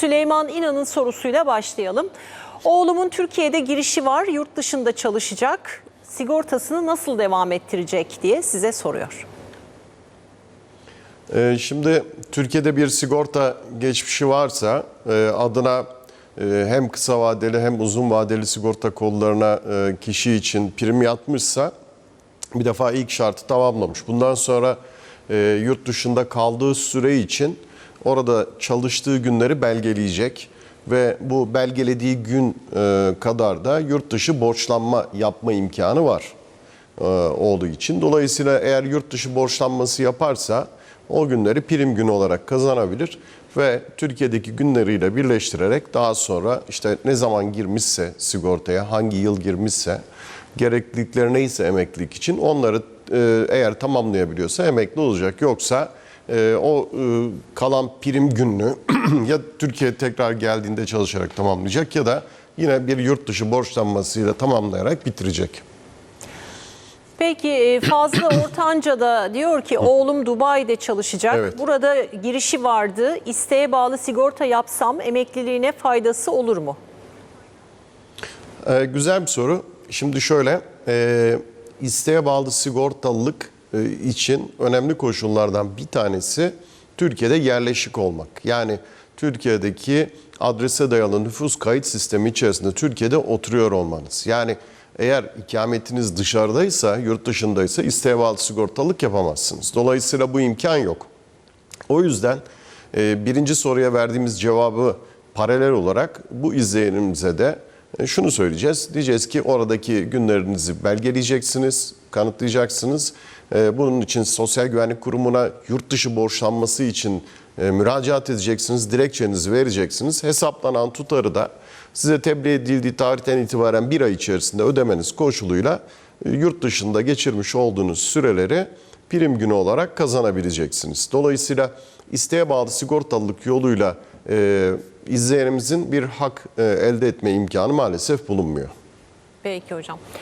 Süleyman İnan'ın sorusuyla başlayalım. Oğlumun Türkiye'de girişi var, yurt dışında çalışacak. Sigortasını nasıl devam ettirecek diye size soruyor. Ee, Şimdi Türkiye'de bir sigorta geçmişi varsa e, adına e, hem kısa vadeli hem uzun vadeli sigorta kollarına e, kişi için prim yatmışsa bir defa ilk şartı tamamlamış. Bundan sonra yurt dışında kaldığı süre için orada çalıştığı günleri belgeleyecek ve bu belgelediği gün e, kadar da yurt dışı borçlanma yapma imkanı var e, olduğu için. Dolayısıyla eğer yurt dışı borçlanması yaparsa o günleri prim günü olarak kazanabilir ve Türkiye'deki günleriyle birleştirerek daha sonra işte ne zaman girmişse sigortaya, hangi yıl girmişse, gereklilikleri neyse emeklilik için onları e, eğer tamamlayabiliyorsa emekli olacak. Yoksa e, o e, kalan prim gününü ya Türkiye tekrar geldiğinde çalışarak tamamlayacak ya da yine bir yurt dışı borçlanmasıyla tamamlayarak bitirecek. Peki e, Fazlı Ortanca da diyor ki oğlum Dubai'de çalışacak. Evet. Burada girişi vardı. İsteğe bağlı sigorta yapsam emekliliğine faydası olur mu? Ee, güzel bir soru. Şimdi şöyle, e, isteğe bağlı sigortalılık için önemli koşullardan bir tanesi Türkiye'de yerleşik olmak. Yani Türkiye'deki adrese dayalı nüfus kayıt sistemi içerisinde Türkiye'de oturuyor olmanız. Yani eğer ikametiniz dışarıdaysa, yurt dışındaysa isteğe bağlı sigortalılık yapamazsınız. Dolayısıyla bu imkan yok. O yüzden e, birinci soruya verdiğimiz cevabı paralel olarak bu izleyenimize de e, şunu söyleyeceğiz. Diyeceğiz ki oradaki günlerinizi belgeleyeceksiniz, kanıtlayacaksınız. E, Bunun için Sosyal Güvenlik Kurumu'na yurt dışı borçlanması için e, müracaat edeceksiniz, dilekçenizi vereceksiniz. Hesaplanan tutarı da size tebliğ edildiği tarihten itibaren bir ay içerisinde ödemeniz koşuluyla e, yurt dışında geçirmiş olduğunuz süreleri prim günü olarak kazanabileceksiniz. Dolayısıyla isteğe bağlı sigortalılık yoluyla e, izleyenimizin bir hak e, elde etme imkanı maalesef bulunmuyor. Peki hocam.